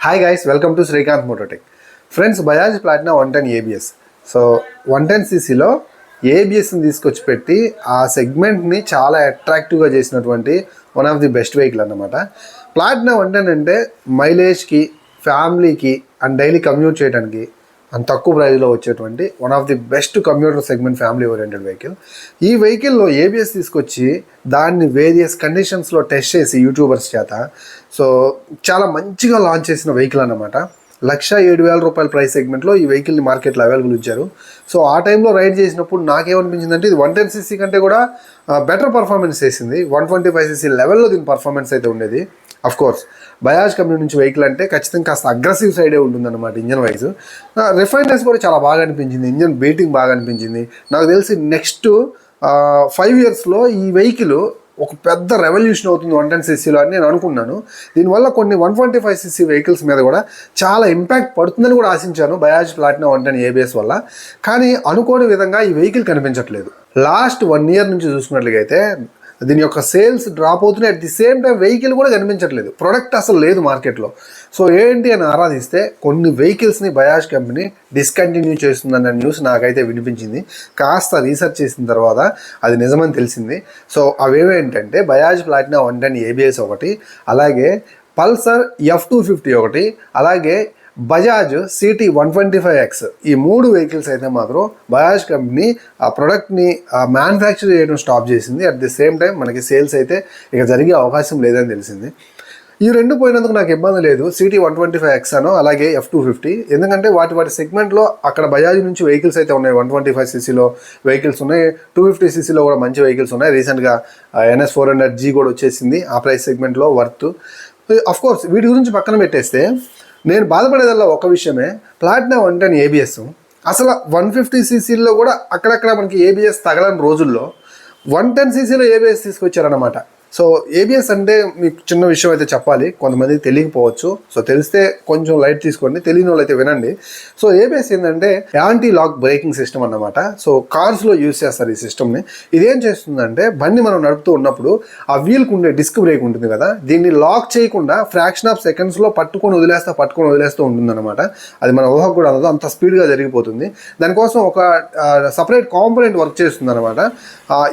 Hi guys welcome to Srikanth Mototech friends Bajaj Platina one ten ABS so one ten సీసీలో ఏబిఎస్ని తీసుకొచ్చి పెట్టి ఆ సెగ్మెంట్ని చాలా అట్రాక్టివ్గా చేసినటువంటి one of the best vehicle అన్నమాట. ప్లాటినా వన్ టెన్ అంటే మైలేజ్కి ఫ్యామిలీకి అండ్ డైలీ కమ్యూట్ చేయడానికి అంత తక్కువ ప్రైస్లో వచ్చేటువంటి one of the best computer segment family oriented vehicle ఈ వెహికల్లో ఏబిఎస్ తీసుకొచ్చి దాన్ని వేరియస్ కండిషన్స్లో టెస్ట్ చేసి యూట్యూబర్స్ చేత సో చాలా మంచిగా లాంచ్ చేసిన వెహికల్ అన్నమాట. లక్ష ఏడు వేల రూపాయల ప్రైస్ సెగ్మెంట్లో ఈ వెహికల్ని మార్కెట్లో అవైలబుల్ ఉంచారు. సో ఆ టైంలో రైడ్ చేసినప్పుడు నాకేమనిపించిందంటే ఇది వన్ టెన్ సీసీ కంటే కూడా బెటర్ పర్ఫార్మెన్స్ చేసింది. వన్ ట్వంటీ ఫైవ్ సీసీ లెవెల్లో దీని పర్ఫార్మెన్స్ అయితే ఉండేది. అఫ్ కోర్స్ బయాజ్ కంపెనీ నుంచి వెహికల్ అంటే ఖచ్చితంగా కాస్త అగ్రెసివ్ సైడే ఉంటుందన్నమాట ఇంజన్ వైజ్ రిఫైనెస్ కూడా చాలా బాగా అనిపించింది. ఇంజన్ బీటింగ్ బాగా అనిపించింది. నాకు తెలిసి నెక్స్ట్ ఫైవ్ ఇయర్స్లో ఈ వెహికల్ ఒక పెద్ద రెవల్యూషన్ అవుతుంది వన్ టెన్ సీసీలో అని నేను అనుకున్నాను. దీనివల్ల కొన్ని one twenty five CC vehicles మీద కూడా చాలా ఇంపాక్ట్ పడుతుందని కూడా ఆశించాను Bajaj Platina one ten ABS వల్ల. కానీ అనుకోని విధంగా ఈ వెహికల్ కనిపించట్లేదు. లాస్ట్ వన్ ఇయర్ నుంచి చూసుకున్నట్లయితే దీని యొక్క సేల్స్ డ్రాప్ అవుతున్నాయి. At the same time vehicle కూడా కనిపించట్లేదు. ప్రొడక్ట్ అసలు లేదు మార్కెట్లో. సో ఏంటి అని ఆరాధిస్తే కొన్ని వెహికల్స్ని బయాజ్ కంపెనీ డిస్కంటిన్యూ చేస్తుందన్న న్యూస్ నాకైతే వినిపించింది. కాస్త రీసెర్చ్ చేసిన తర్వాత అది నిజమని తెలిసింది. So అవేవేంటంటే Bajaj Platina one ten ABS ఒకటి అలాగే పల్సర్ ఎఫ్ టూ ఫిఫ్టీ ఒకటి అలాగే Bajaj CT one twenty five X. ఈ మూడు వెహికల్స్ అయితే మాత్రం బజాజ్ కంపెనీ ఆ ప్రొడక్ట్ని మ్యానుఫ్యాక్చర్ చేయడం స్టాప్ చేసింది. అట్ ది సేమ్ టైం మనకి సేల్స్ అయితే ఇక జరిగే అవకాశం లేదని తెలిసింది. ఈ రెండు పోయినందుకు నాకు ఇబ్బంది లేదు. CT one twenty five X అను అలాగే ఎఫ్ టూ ఫిఫ్టీ ఎందుకంటే వాటి వాటి సెగ్మెంట్లో అక్కడ బజాజ్ నుంచి వెహికల్స్ అయితే ఉన్నాయి. వన్ ట్వంటీ ఫైవ్ సీసీలో వెహికల్స్ ఉన్నాయి. టూ ఫిఫ్టీ సీసీలో కూడా మంచి వెహికల్స్ ఉన్నాయి. రీసెంట్గా ఎన్ఎస్ ఫోర్ హండ్రెడ్ జీ కూడా వచ్చేసింది. ఆ ప్రైస్ సెగ్మెంట్లో వర్త్. అఫ్ కోర్స్ వీటి గురించి పక్కన పెట్టేస్తే నేను బాధపడేదల్లా ఒక విషయమే ప్లాటినా వన్ టెన్ ఏబిఎస్ అసలు వన్ ఫిఫ్టీ సీసీల్లో కూడా అక్కడక్కడ మనకి ఏబిఎస్ తగలని రోజుల్లో వన్ టెన్ సీసీలో ఏబిఎస్ తీసుకొచ్చారనమాట సో ఏబిఎస్ అంటే మీకు చిన్న విషయం అయితే చెప్పాలి. కొంతమందికి తెలియకపోవచ్చు. సో తెలిస్తే కొంచెం లైట్ తీసుకోండి. తెలియని వాళ్ళు అయితే వినండి. సో ఏబిఎస్ ఏంటంటే యాంటీ లాక్ బ్రేకింగ్ సిస్టమ్ అన్నమాట. సో కార్స్లో యూస్ చేస్తారు ఈ సిస్టమ్ని ఇదేం చేస్తుందంటే బండి మనం నడుపుతూ ఉన్నప్పుడు ఆ వీల్కి ఉండే డిస్క్ బ్రేక్ ఉంటుంది కదా దీన్ని లాక్ చేయకుండా ఫ్రాక్షన్ ఆఫ్ సెకండ్స్లో పట్టుకొని వదిలేస్తా పట్టుకొని వదిలేస్తూ ఉంటుందన్నమాట. అది మన ఊహకు కూడా అందదు అంత స్పీడ్గా జరిగిపోతుంది. దానికోసం ఒక సపరేట్ కాంపోనెంట్ వర్క్ చేస్తుంది అనమాట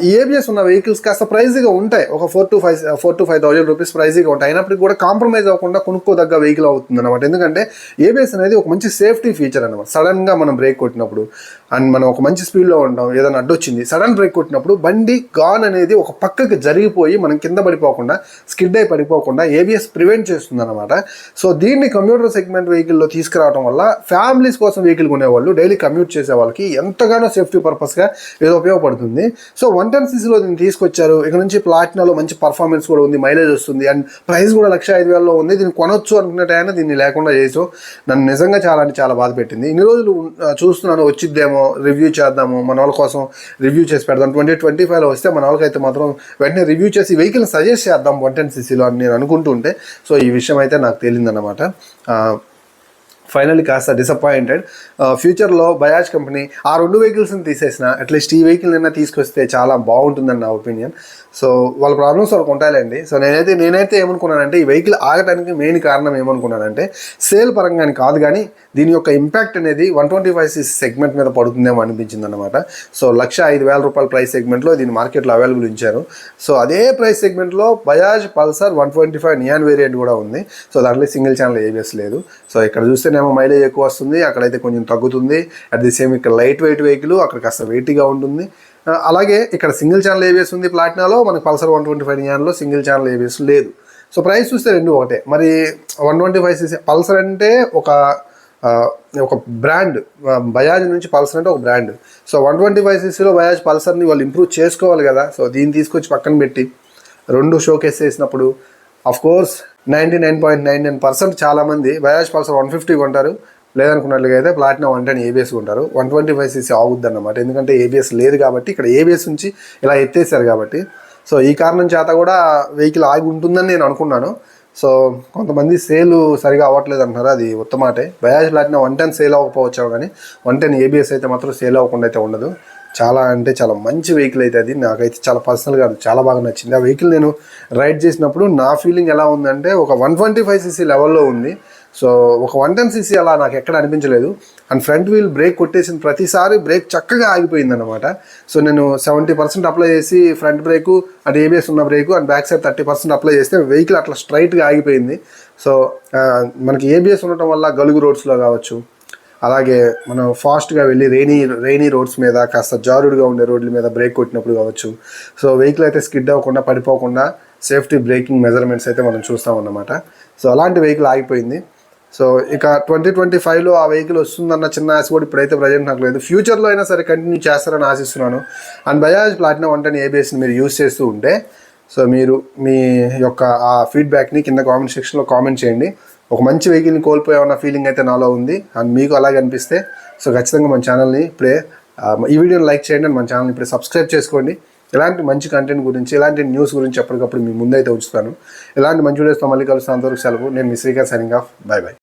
ఈ ఏబిఎస్ ఉన్న వెహికల్స్ కాస్త ప్రైజ్గా ఉంటాయి. ఒక four four to five four to five thousand rupees ప్రైస్గా ఉంటాయి. అయినప్పటికీ కూడా కాంప్రమైజ్ అవ్వకుండా కొనుక్కోదగ్గ వెహికల్ అవుతుంది అనమాట ఎందుకంటే ఏబిఎస్ అనేది ఒక మంచి సేఫ్టీ ఫీచర్ అనమాట సడన్గా మనం బ్రేక్ కొట్టినప్పుడు. అండ్ మనం ఒక మంచి స్పీడ్లో ఉంటాం ఏదైనా అడ్డొచ్చింది సడన్ బ్రేక్ కొట్టినప్పుడు బండి గాన్ అనేది ఒక పక్కకి జరిగిపోయి మనం కింద పడిపోకుండా స్కిడ్ అయి పడిపోకుండా ఏబిఎస్ ప్రివెంట్ చేస్తుంది అనమాట సో దీన్ని కంప్యూటర్ సెగ్మెంట్ వెహికల్లో తీసుకురావడం వల్ల ఫ్యామిలీస్ కోసం వెహికల్ కొనేవాళ్ళు డైలీ కమ్యూట్ చేసే వాళ్ళకి ఎంతగానో సేఫ్టీ పర్పస్గా ఏదో ఉపయోగపడుతుంది. సో వన్ టెన్ సీసీలో దీన్ని తీసుకొచ్చారు. ఇక్కడ నుంచి ప్లాటినాలో మంచి పర్ఫార్మెన్స్ కూడా ఉంది మైలేజ్ వస్తుంది అండ్ ప్రైస్ కూడా లక్ష ఐదు వేలలో ఉంది. దీన్ని కొనొచ్చు అనుకునే టైం దీన్ని లేకుండా చేసాం నన్ను నిజంగా చాలా అంటే చాలా బాధ పెట్టింది. ఇన్ని రోజులు చూస్తున్నాను వచ్చిద్దేమో రివ్యూ చేద్దాము మన వాళ్ళ కోసం రివ్యూ చేసి పెడదాం. ట్వంటీ ట్వంటీ ఫైవ్లో వస్తే మన వాళ్ళకైతే మాత్రం వెంటనే రివ్యూ చేసి వెహికల్ సజెస్ట్ చేద్దాం వన్ టెన్ సీసీలో అని నేను అనుకుంటుంటే. సో ఈ విషయం అయితే నాకు తెలియదన్నమాట ఫైనల్లీ కాస్త డిసప్పాయింటెడ్ ఫ్యూచర్లో బయాజ్ కంపెనీ ఆ రెండు వెహికల్స్ని తీసేసిన అట్లీస్ట్ ఈ వెహికల్ అయినా తీసుకొస్తే చాలా బాగుంటుందని నా ఒపీనియన్ సో వాళ్ళ ప్రాబ్లమ్స్ వాళ్ళకి ఉంటాయండి సో నేనైతే నేనైతే ఏమనుకున్నానంటే ఈ వెహికల్ ఆగడానికి మెయిన్ కారణం ఏమనుకున్నానంటే సేల్ పరంగా కాదు కానీ దీని యొక్క ఇంపాక్ట్ అనేది one twenty five six segment మీద పడుతుందేమో అనిపించింది అనమాట సో లక్ష ఐదు వేల రూపాయల ప్రైస్ సెగ్మెంట్లో దీన్ని మార్కెట్లో అవైలబుల్ ఉంచారు. సో అదే ప్రైస్ సెగ్మెంట్లో Bajaj Pulsar one twenty five neon variant కూడా ఉంది. సో దాంట్లో సింగిల్ ఛానల్ ఏబిఎస్ లేదు. సో ఇక్కడ చూస్తేనేమో మైలేజ్ ఎక్కువ వస్తుంది అక్కడైతే కొంచెం తగ్గుతుంది. అట్ ది సేమ్ ఇక్కడ లైట్ వెయిట్ వెహికల్ అక్కడ కాస్త వెయిట్గా ఉంటుంది. అలాగే ఇక్కడ సింగిల్ ఛానల్ ఏబిఎస్ ఉంది ప్లాటినాలో మనకి పల్సర్ వన్ ట్వంటీ ఫైవ్ నియాన్లో సింగిల్ ఛానల్ ఏబిఎస్ లేదు. సో ప్రైస్ చూస్తే రెండు ఒకటే. మరి one twenty five CC Pulsar అంటే ఒక ఒక బ్రాండ్ బయాజ్ నుంచి పల్సర్ అంటే ఒక brand. So one twenty five సీసీలో Bajaj పల్సర్ని వాళ్ళు ఇంప్రూవ్ చేసుకోవాలి కదా. సో దీన్ని తీసుకొచ్చి పక్కన పెట్టి రెండు షోకేస్ చేసినప్పుడు of course ninety nine point nine nine percent చాలామంది బయాజ్ పల్సర్ వన్ ఫిఫ్టీ కొంటారు. లేదనుకున్నట్లుగా అయితే ప్లాటినా వన్ టెన్ ఏబిఎస్ ఉంటారు వన్ ట్వంటీ ఫైవ్ సీసీ ఆగుద్ది అన్నమాట ఎందుకంటే ఏబిఎస్ లేదు కాబట్టి ఇక్కడ ఏబిఎస్ నుంచి ఇలా ఎత్తేసారు కాబట్టి. సో ఈ కారణం చేత కూడా వెహికల్ ఆగి ఉంటుందని నేను అనుకున్నాను. సో కొంతమంది సేల్ సరిగా అవ్వట్లేదు అంటున్నారు. అది ఉత్తమాటే Bajaj Platina one ten sale అవ్వకపోవచ్చు కానీ వన్ టెన్ ఏబిఎస్ అయితే మాత్రం సేల్ అవ్వకుండా అయితే ఉండదు. చాలా అంటే చాలా మంచి వెహికల్ అయితే అది. నాకైతే చాలా పర్సనల్గా అది చాలా బాగా నచ్చింది. ఆ వెహికల్ నేను రైడ్ చేసినప్పుడు నా ఫీలింగ్ ఎలా ఉందంటే ఒక వన్ ట్వంటీ ఫైవ్ సీసీ లెవెల్లో ఉంది. సో ఒక వన్ టెన్ సీసీ అలా నాకు ఎక్కడ అనిపించలేదు. అండ్ ఫ్రంట్ వీల్ బ్రేక్ కొట్టేసిన ప్రతిసారి బ్రేక్ చక్కగా ఆగిపోయింది అనమాట సో నేను సెవెంటీ పర్సెంట్ అప్లై చేసి ఫ్రంట్ బ్రేకు అండ్ ఏబిఎస్ ఉన్న brake and back side thirty percent apply చేస్తే వెహికల్ అట్లా స్ట్రైట్గా ఆగిపోయింది. సో మనకి ఏబిఎస్ ఉండటం వల్ల గలుగు రోడ్స్లో కావచ్చు అలాగే మనం ఫాస్ట్గా వెళ్ళి రెయినీ రెయినీ రోడ్స్ మీద కాస్త జారుడుగా ఉండే రోడ్ల మీద బ్రేక్ కొట్టినప్పుడు కావచ్చు. సో వెహికల్ అయితే స్కిడ్ అవ్వకుండా పడిపోకుండా సేఫ్టీ బ్రేకింగ్ మెజర్మెంట్స్ అయితే మనం చూస్తాం అన్నమాట. సో అలాంటి వెహికల్ ఆగిపోయింది. సో ఇక ట్వంటీ ట్వంటీ ఫైవ్లో ఆ వెహికల్ వస్తుందన్న చిన్న ఆశ కూడా ఇప్పుడైతే ప్రజెంట్ నాకు లేదు. ఫ్యూచర్లో అయినా సరే కంటిన్యూ చేస్తారని ఆశిస్తున్నాను. And Bajaj Platina one ten ఏబిఎస్ని మీరు యూస్ చేస్తూ ఉంటే సో మీరు మీ యొక్క ఆ ఫీడ్బ్యాక్ని కింద కామెంట్ సెక్షన్లో కామెంట్ చేయండి. ఒక మంచి వెహికల్ని కోల్పోయామన్న ఫీలింగ్ అయితే నాలో ఉంది. అండ్ మీకు అలాగే అనిపిస్తే సో ఖచ్చితంగా మన ఛానల్ని ఇప్పుడే ఈ వీడియోని లైక్ చేయండి అండ్ మన ఛానల్ని ఇప్పుడే సబ్స్క్రైబ్ చేసుకోండి. ఇలాంటి మంచి కంటెంట్ గురించి ఇలాంటి న్యూస్ గురించి ఎప్పటికప్పుడు మీ ముందైతే ఉంచుతాను. ఇలాంటి మంచి వీడియోస్తో మళ్ళీ కలుస్తాను. అంతవరకు సెలవు. నేను మీ Srikanth signing off bye bye